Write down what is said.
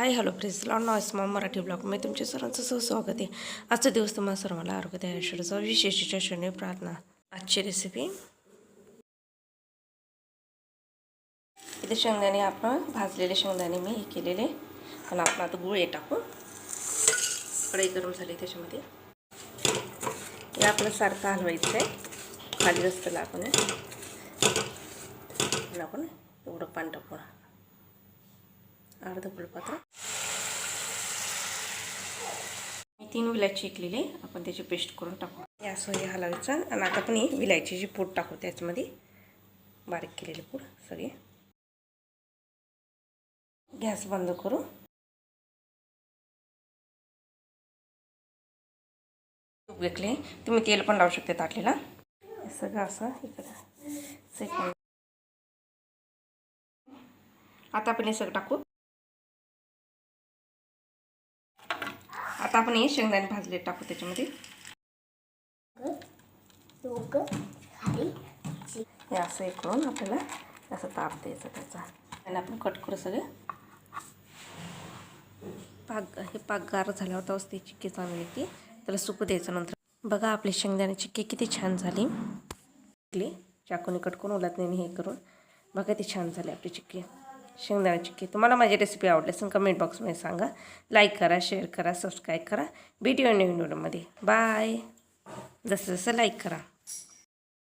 Hi hello friends. Nice mom Marathi ब्लॉगमध्ये तुमच्या सर्वांचं सह स्वागत आहे. आजचा दिवस तुम्हाला सर्वांना आरोग्य ऐश्वर्याचा विशेषच्या क्षणी प्रार्थना. आजची रेसिपी इथे शेंगदाणे आपण भाजलेले शेंगदाणे मी हे केलेले. आणि आपण आता गुळ हे टाकू. कढई गरम झाली त्याच्यामध्ये. हे आपलं सारखं हलवायचं आहे खाली रस्त्याला आपण आपण एवढं पान टाकू अर्ध फुलपात्र मी तीन विलायची ऐकलेली आपण त्याची पेस्ट करून टाकू. या असं हे आणि आता पण ही विलायचीची पूड टाकू त्याच्यामध्ये बारीक केलेली पूड सगळी. गॅस बंद करू. तूप घेतले. तुम्ही तेल पण लावू शकते ताटलेला. सगळं असं इकडं सेकंड आता आपण हे सगळं टाकू. आता आपण हे शेंगदाणे भाजले टाकू त्याच्यामध्ये. हे असं हे करून आपल्याला असं ताप द्यायचं त्याचा. आणि आपण कट करू सगळे. पाक हे पाक गार झाल्यावर तेव्हाच ती चिक्की चांगली येते त्याला सुकू द्यायचं नंतर. बघा आपली शेंगदाणे चिक्की किती छान झाली. चाकूने कट करून उलत नाही हे करून. बघा ती छान झाली आपली चिक्की. शेंगदाणा चिक्की तुम्हाला माझी रेसिपी आवडली असेल कमेंट बॉक्समध्ये सांगा. लाईक करा शेअर करा सबस्क्राईब करा. व्हिडिओ नवीन व्हिडिओमध्ये बाय जसं जसं लाईक करा.